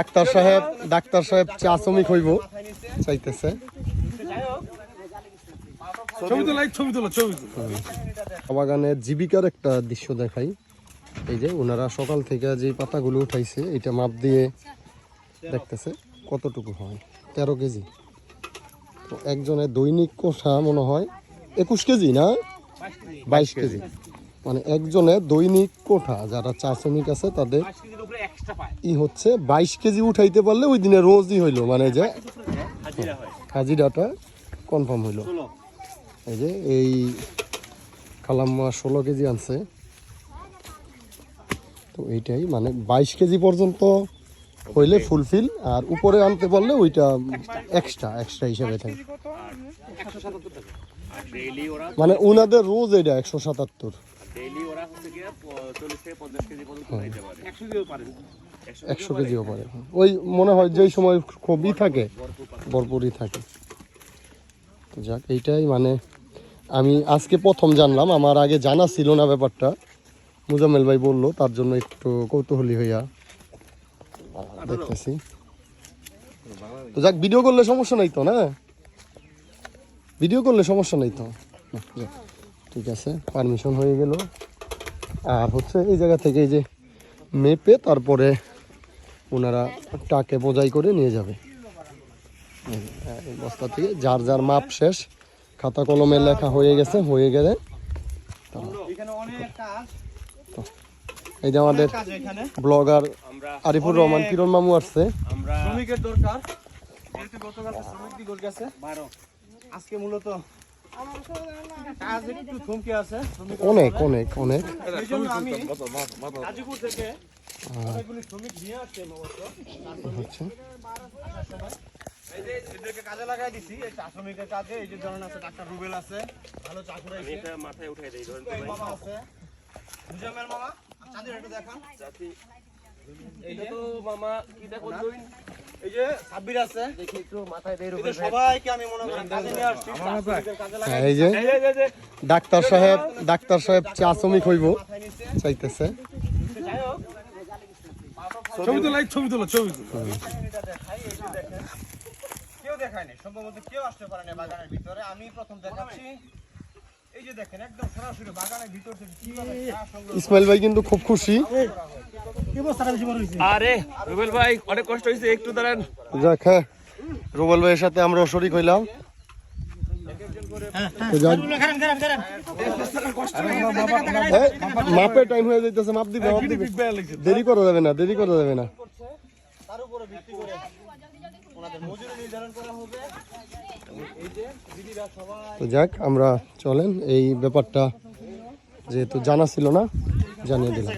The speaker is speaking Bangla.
ডাক্তার সাহেব ডাক্তার সাহেব চা শ্রমিক হইব চাইতেছে। বাগানের জীবিকার একটা দৃশ্য দেখাই। এই যে ওনারা সকাল থেকে যে পাতাগুলো উঠাইছে এটা মাপ দিয়ে দেখতেছে কতটুকু হয়। তেরো কেজি। তো একজনের দৈনিক কোষা মনে হয় একুশ কেজি না? বাইশ কেজি। মানে একজনের দৈনিক কোঠা যারা চা শ্রমিক আছে তাদের ই হচ্ছে বাইশ কেজি উঠাইতে পারলে ওই দিনে রোজই হইল মানে যে হাজিরাটা কনফার্ম হইল। এই যে এই কালাম্মা ষোলো কেজি আনছে। তো এইটাই মানে বাইশ কেজি পর্যন্ত হইলে ফুলফিল আর উপরে আনতে পারলে ওইটা এক্সট্রা এক্সট্রা হিসেবে থাকে। মানে ওনাদের রোজ এটা একশো সাতাত্তর। কেজি একশো কেজিও পারে। ওই মনে হয় যেই সময় খুবই থাকে, ভরপুরই থাকে। যাক, এইটাই মানে আমি আজকে প্রথম জানলাম, আমার আগে জানা ছিল না ব্যাপারটা। মুজাম্মেল ভাই বলল, তার জন্য একটু কৌতূহলী হইয়া দেখতেছি। তো যাক ভিডিও করলে সমস্যা নাই তো, না? ভিডিও করলে সমস্যা নাই তো? ঠিক আছে পারমিশন হয়ে গেল। আর হচ্ছে এই জায়গা থেকে এই যে মেপে তারপরে ওনারা টাকে বোঝাই করে নিয়ে যাবে। বস্তা থেকে যার যার মাপ শেষ খাতা কলমে লেখা হয়ে গেছে হয়ে গেলে এখানে এই যে আমাদের ব্লগার আরিফুর রহমান কিরণ মামু আসছে। শ্রমিকের দরকার। গতকাল শ্রমিক দিবস গেছে। আজকে মূলত কাজ একটু থমকে আছে। শ্রমিক অনেক অনেক। অনেক এদেরকে কাজে লাগাই দিছি এই চা শ্রমিকের কাজে এই যে ধরেন আছে ডাক্তার রুবেল আছে ভালো চা করে মাথায় উঠাই দিই ধরেন আছে। মামা চাঁদের একটু দেখান। জাতি তো মামা কি দেখো এই যে সাব্বির আছে। দেখি একটু মাথায় দেই এদের সবাইকে আমি মনে করি কাজে নিয়ে আসছি। কাজে লাগাই এই যে এই যে, এই যে। ডাক্তার সাহেব ডাক্তার সাহেব চা শ্রমিক হইব। মাথায় নিচ্ছে চাইতেছে ছবি তোলা ছবি তোলা ছবি তোলা। এটা দেখাই এই যে দেখেন। কেউ দেখায়নি সম্ভবত কেউ আসতে পারে বাগানের ভিতরে। আমি প্রথম দেখাচ্ছি। এই যে দেখেন একদম সরাসরি বাগানের ভিতর থেকে কীভাবে ইসমাইল ভাই কিন্তু খুব খুশি। আরে রুবেল ভাই অনেক কষ্ট হয়েছে একটু দাঁড়ান। যাক হ্যাঁ রুবেল ভাইয়ের সাথে আমরা শরিক হইলাম। যাক। এই, মাপের টাইম হয়ে যাইতেছে মাপ দিবে। দেরি করা যাবে না দেরি করা যাবে না। উপরে ভিত্তি করে। ওনাদের মজুরি নির্ধারণ করা হবে। এই যে দিদিরা সবাই তো যাক আমরা চলেন। এই ব্যাপারটা যেহেতু জানা ছিল না জানিয়ে দিলাম।